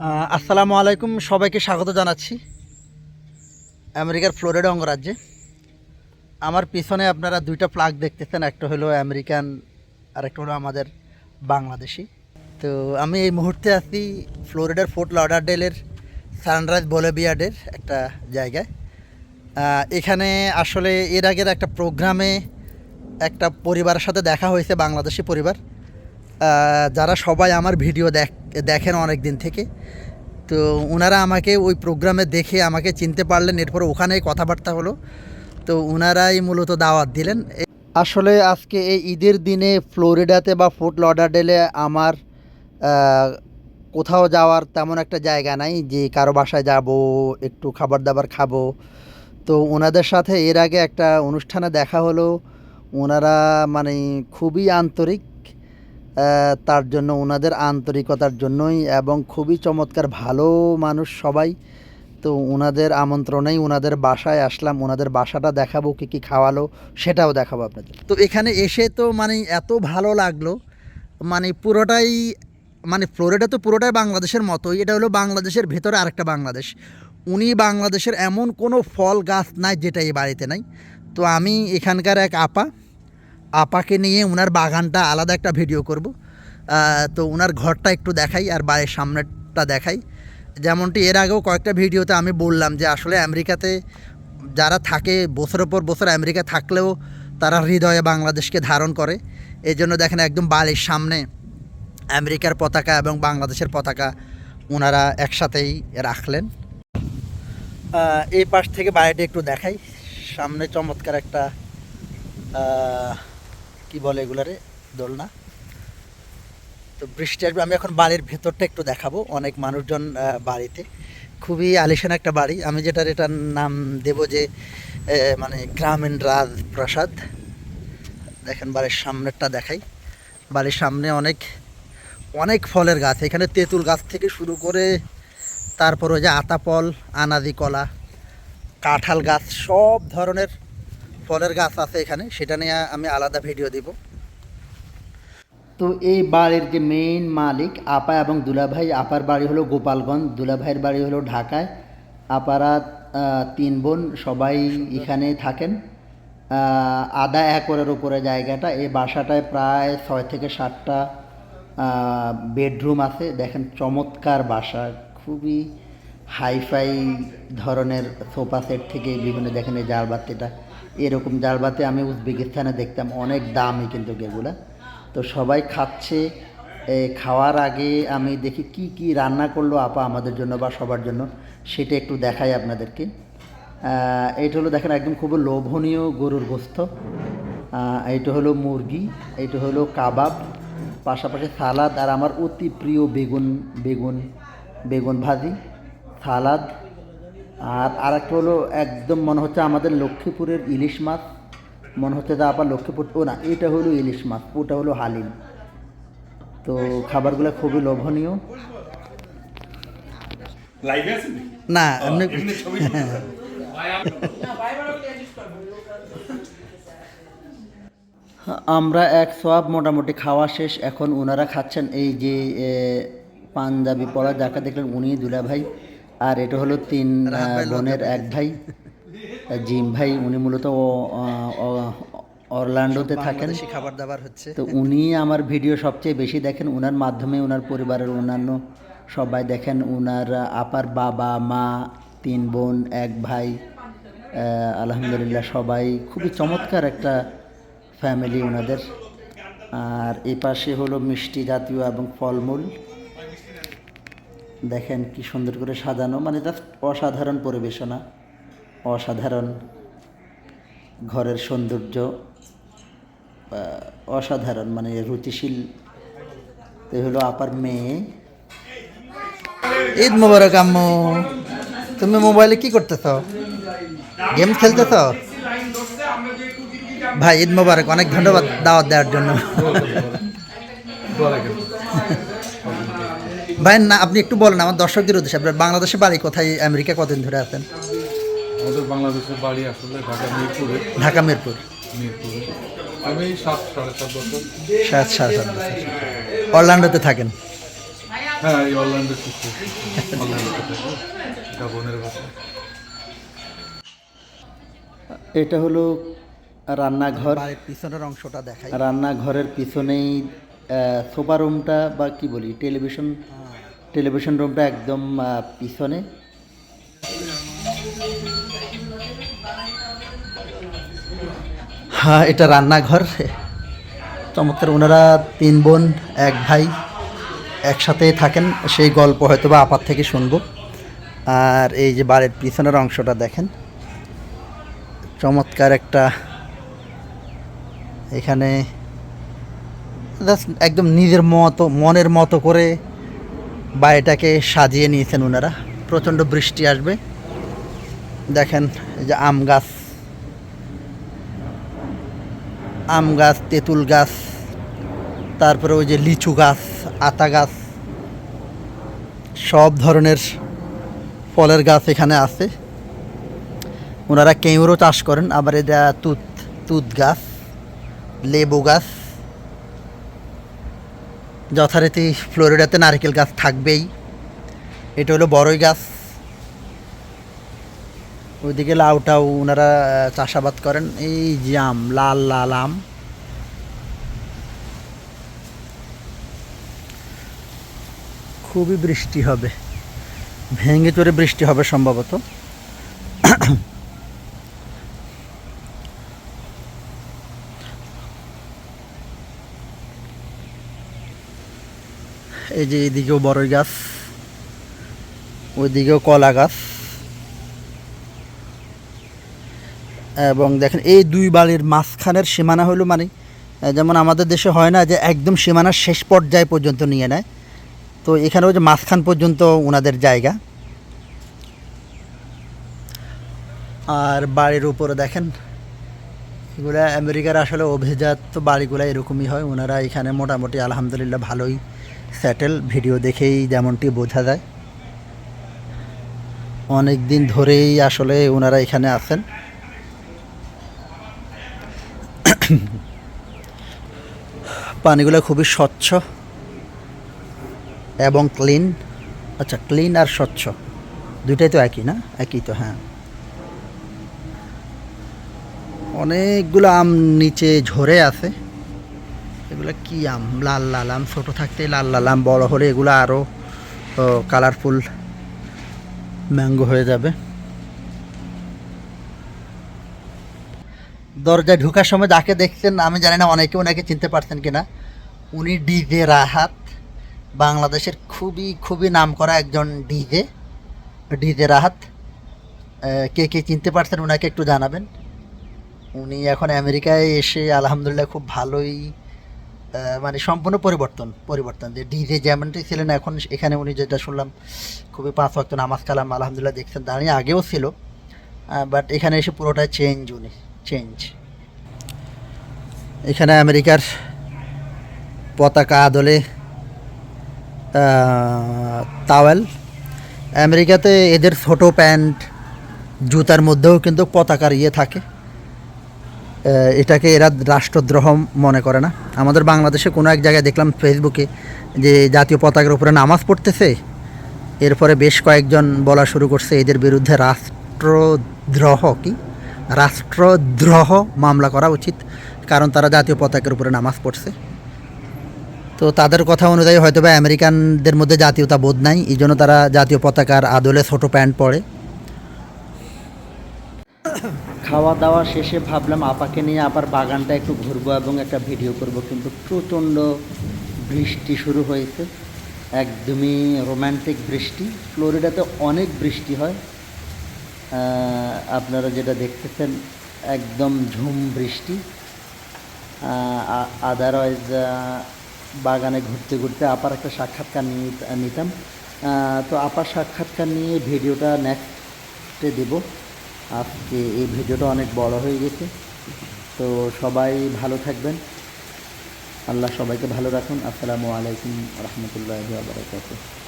আসসালামু আলাইকুম, সবাইকে স্বাগত জানাচ্ছি। আমেরিকার ফ্লোরিডা অঙ্গরাজ্যে। আমার পিছনে আপনারা দুইটা প্লাগ দেখতেছেন, একটা হলো আমেরিকান আর একটা হলো আমাদের বাংলাদেশি। তো আমি এই মুহূর্তে আছি ফ্লোরিডার ফোর্ট লডারডেলের সানরাইজ বলেবিয়ার্ডের একটা জায়গায়। এখানে আসলে এর আগের একটা প্রোগ্রামে একটা পরিবারের সাথে দেখা হয়েছে, বাংলাদেশি পরিবার। যারা সবাই আমার ভিডিও দেখ, দেখেন অনেক দিন থেকে, তো ওনারা আমাকে ওই প্রোগ্রামে দেখে আমাকে চিনতে পারলেন, এরপর ওখানেই কথাবার্তা হলো। তো ওনারাই মূলত দাওয়াত দিলেন। আসলে আজকে এই ঈদের দিনে ফ্লোরিডাতে বা ফোর্ট লডারডেলে আমার কোথাও যাওয়ার তেমন একটা জায়গা নাই, যে কারও বাসায় যাব, একটু খাবার দাবার খাব। তো ওনাদের সাথে এর আগে একটা অনুষ্ঠানে দেখা হলো। ওনারা মানে খুবই আন্তরিক তার জন্য ওনাদের আন্তরিকতার জন্যই এবং খুবই চমৎকার, ভালো মানুষ সবাই। তো ওনাদের আমন্ত্রণেই ওনাদের বাসায় আসলাম ওনাদের বাসাটা দেখাবো, কী কী খাওয়ালো, সেটাও দেখাবো আপনাদের। তো এখানে এসে তো মানে এত ভালো লাগল মানে পুরোটাই মানে ফ্লোরিডা তো পুরোটাই বাংলাদেশের মতোই, এটা হলো বাংলাদেশের ভেতরে আরেকটা বাংলাদেশ। উনি বাংলাদেশের এমন কোনো ফল গাছ নাই যেটা এই বাড়িতে নাই। তো আমি এখানকার এক আপা আপাকে নিয়ে ওনার বাগানটা আলাদা একটা ভিডিও করব। তো ওনার ঘরটা একটু দেখাই আর বাড়ির সামনেটা দেখাই। যেমনটি এর আগেও কয়েকটা ভিডিওতে আমি বললাম যে আসলে আমেরিকাতে যারা থাকে, বছরের পর বছর আমেরিকা থাকলেও তারা হৃদয়ে বাংলাদেশকে ধারণ করে। এই জন্য দেখেন একদম বাড়ির সামনে আমেরিকার পতাকা এবং বাংলাদেশের পতাকা ওনারা একসাথেই রাখলেন। এই পাশ থেকে বাড়িটা একটু দেখাই। সামনে চমৎকার একটা কি বলে এগুলারে? দোলনা? তো বৃষ্টি আসবে, আমি এখন বাড়ির ভেতরটা একটু দেখাবো, অনেক মানুষজন বাড়িতে। খুবই আলিশান একটা বাড়ি। আমি যেটার এটার নাম দেব যে মানে গ্রামীণ রাজ প্রাসাদ দেখেন বাড়ির সামনেরটা দেখাই। বাড়ির সামনে অনেক অনেক ফলের গাছ। এখানে তেঁতুল গাছ থেকে শুরু করে, তারপর ওই যে আতাপল আনাদি কলা, কাঁঠাল গাছ, সব ধরনের ফলের গাছ আছে এখানে, সেটা নিয়ে আমি আলাদা ভিডিও দিব। তো এই বাড়ির যে মেইন মালিক আপা এবং দুলাভাই, আপার বাড়ি হলো গোপালগঞ্জ, দুলাভাইয়ের বাড়ি হলো ঢাকায়। আপারা তিন বোন সবাই এখানে থাকেন। আধা একরের উপরে জায়গাটা, এই বাসাটায় প্রায় ছয় থেকে সাতটা বেডরুম আছে। দেখেন চমৎকার বাসা, খুবই হাইফাই ধরনের সোফা সেট থেকে বিভিন্ন দেখেন এই জালবাতিটা। এরকম জালবাতি আমি উজবেকিস্তানে দেখতাম, অনেক দামি কিন্তু এগুলা। তো সবাই খাচ্ছে খাওয়ার আগে আমি দেখি কি কি রান্না করল আপা আমাদের জন্য বা সবার জন্য, সেটা একটু দেখাই আপনাদেরকে। এইটা হলো দেখেন একদম খুব লোভনীয় গরুর গোস্ত। এইটা হলো মুরগি, এইটা হলো কাবাব, পাশাপাশি সালাদ আর আমার অতি প্রিয় বেগুন বেগুন বেগুন ভাজি। সালাদ আর আরেকটা হলো একদম মনে হচ্ছে আমাদের লক্ষ্মীপুরের ইলিশ মাছ। মনে হচ্ছে যে আবার লক্ষ্মীপুর ও না এটা হলো ইলিশ মাছ ওটা হলো হালিম। তো খাবারগুলো খুবই লোভনীয়। না এমনি এমনি আমরা এক সব মোটামুটি খাওয়া শেষ। এখন ওনারা খাচ্ছেন এই যে পাঞ্জাবি পরা যাকে দেখলেন উনি দুলা ভাই আর এটা হলো তিন বোনের এক ভাই জিম ভাই। উনি মূলত অরল্যান্ডোতে থাকেন। খাবার দাবার হচ্ছে। তো উনি আমার ভিডিও সবচেয়ে বেশি দেখেন। ওনার মাধ্যমে ওনার পরিবারের অন্যান্য সবাই দেখেন। ওনার আপার বাবা মা তিন বোন এক ভাই আলহামদুলিল্লাহ সবাই খুবই চমৎকার একটা ফ্যামিলি ওনাদের আর এ পাশে হলো মিষ্টি জাতীয় এবং ফলমূল। দেখেন কি সুন্দর করে সাজানো মানে জাস্ট অসাধারণ পরিবেশনা অসাধারণ ঘরের সৌন্দর্য অসাধারণ মানে রুচিশীল। তো হলো আপার মেয়ে। ঈদ মোবারক আম্মু। তুমি মোবাইলে কি করতেছ? গেম খেলতেছ? ভাই ঈদ মোবারক অনেক ধন্যবাদ দাওয়াত দেওয়ার জন্য। ভাই না আপনি একটু বলেন আমার দর্শকদের উদ্দেশ্যে আপনার বাংলাদেশে বাড়ি কোথায় আমেরিকা কতদিন ধরে আছেন? আমাদের বাংলাদেশের বাড়ি আসলে ঢাকা মিরপুরে। ঢাকা মিরপুর। মিরপুরে। আমি সাত সাড়ে সাত বছর। সাত সাড়ে সাত বছর। অরল্যান্ডোতে থাকেন? হ্যাঁ এই এটা বোনের কথা এটা হলো রান্নাঘর। পিছনের অংশটা দেখাই। রান্নাঘরের পিছনেই সোফা রুমটা বা কি বলি টেলিভিশন টেলিভিশন রুমটা একদম পিছনে। হ্যাঁ এটা রান্নাঘর। চমৎকার, ওনারা তিন বোন, এক ভাই একসাথে থাকেন। সেই গল্প হয়তো বা আপার থেকে শুনব। আর এই যে বাড়ির পিছনের অংশটা দেখেন। চমৎকার একটা এখানে একদম নিজের মতো, মনের মতো করে বাড়িটাকে সাজিয়ে নিয়েছেন ওনারা। প্রচণ্ড বৃষ্টি আসবে। দেখেন, এই যে আম গাছ। আম গাছ, তেঁতুল গাছ, তারপরে ওই যে লিচু গাছ, আতা গাছ, সব ধরনের ফলের গাছ এখানে আছে। ওনারা কেউরও চাষ করেন, আবার এটা তুত তুত গাছ, লেবু গাছ। যথারীতি ফ্লোরিডাতে নারকেল গাছ থাকবেই। এটা হলো বড়ই গাছ। ওইদিকে লাউটাও ওনারা চাষাবাদ করেন। এই যে আম, লাল লাল আম। খুবই বৃষ্টি হবে। ভেঙে চড়ে বৃষ্টি হবে সম্ভবত। এই যে এদিকেও বড়ই গাছ, ওইদিকেও কলা গাছ। এবং দেখেন, এই দুই বাড়ির মাঝখানের সীমানা হলো মানে যেমন আমাদের দেশে হয় না যে একদম সীমানার শেষ পর্যায় পর্যন্ত নিয়ে নেয়। তো এখানেও যে মাঝখান পর্যন্ত ওনাদের জায়গা। আর বাড়ির উপরে দেখেন, এগুলা আমেরিকার আসলে অভিজাত বাড়িগুলো এরকমই হয়। ওনারা এখানে মোটামুটি আলহামদুলিল্লাহ ভালোই স্যাটেল ভিডিও দেখেই যেমনটি বোঝা যায়। অনেক দিন ধরেই আসলে ওনারা এখানে আছেন। পানিগুলো খুবই স্বচ্ছ এবং ক্লিন। আচ্ছা ক্লিন আর স্বচ্ছ। দুইটাই তো একই না? একই তো হ্যাঁ। অনেকগুলো আম নিচে ঝরে আছে। এগুলো কি আম? লাল লাল আম, ছোটো থাকতেই লাল লাল আম, বড় হলে এগুলো আরও কালারফুল ম্যাঙ্গো হয়ে যাবে। দরজায় ঢোকার সময় যাকে দেখছেন, আমি জানি না, অনেকে ওনাকে চিনতে পারছেন কি না উনি ডিজে রাহাত, বাংলাদেশের খুবই খুবই নামকরা একজন ডিজে ডিজে রাহাত কে কে চিনতে পারছেন ওনাকে একটু জানাবেন। উনি এখন আমেরিকায় এসে, আলহামদুলিল্লাহ, খুব ভালোই মানে সম্পূর্ণ পরিবর্তন পরিবর্তন। যে ডিজে যেমনটি ছিলেন, এখন এখানে উনি যেটা শুনলাম, খুবই পাঁচ ওয়াক্ত নামাজ কালাম, আলহামদুলিল্লাহ দেখছেন, দাঁড়িয়ে আগেও ছিল বাট এখানে এসে পুরোটাই চেঞ্জ উনি চেঞ্জ এখানে আমেরিকার পতাকা আদলে তাওয়েল আমেরিকাতে এদের ছোট প্যান্ট জুতার মধ্যেও কিন্তু পতাকার ইয়ে থাকে। এটাকে এরা রাষ্ট্রদ্রোহ মনে করে না। আমাদের বাংলাদেশে কোনো এক জায়গায় দেখলাম ফেসবুকে যে জাতীয় পতাকার উপরে নামাজ পড়তেছে। এরপরে বেশ কয়েকজন বলা শুরু করছে এদের বিরুদ্ধে রাষ্ট্রদ্রোহ কি? রাষ্ট্রদ্রোহ মামলা করা উচিত, কারণ তারা জাতীয় পতাকার উপরে নামাজ পড়ছে। তো তাদের কথা অনুযায়ী হয়তো বা আমেরিকানদের মধ্যে জাতীয়তা বোধ নাই, এই জন্য তারা জাতীয় পতাকার আদলে ছোটো প্যান্ট পরে। খাওয়া দাওয়া শেষে ভাবলাম আপাকে নিয়ে আবার বাগানটা একটু ঘুরবো এবং একটা ভিডিও করব। কিন্তু প্রচণ্ড বৃষ্টি শুরু হয়েছে। একদমই রোম্যান্টিক বৃষ্টি। ফ্লোরিডাতে অনেক বৃষ্টি হয়। আপনারা যেটা দেখতেছেন, একদম ঝুম বৃষ্টি। আদারওয়াইজ বাগানে ঘুরতে ঘুরতে আপার একটা সাক্ষাৎকার নিতাম। তো আপার সাক্ষাৎকার নিয়ে ভিডিওটা নেক্সটে দেব। আজকে এই ভিডিওটা অনেক বড় হয়ে গেছে। তো সবাই ভালো থাকবেন। আল্লাহ সবাইকে ভালো রাখুন। আসসালামু আলাইকুম রহমতুল্লাহ বারকাতুহ।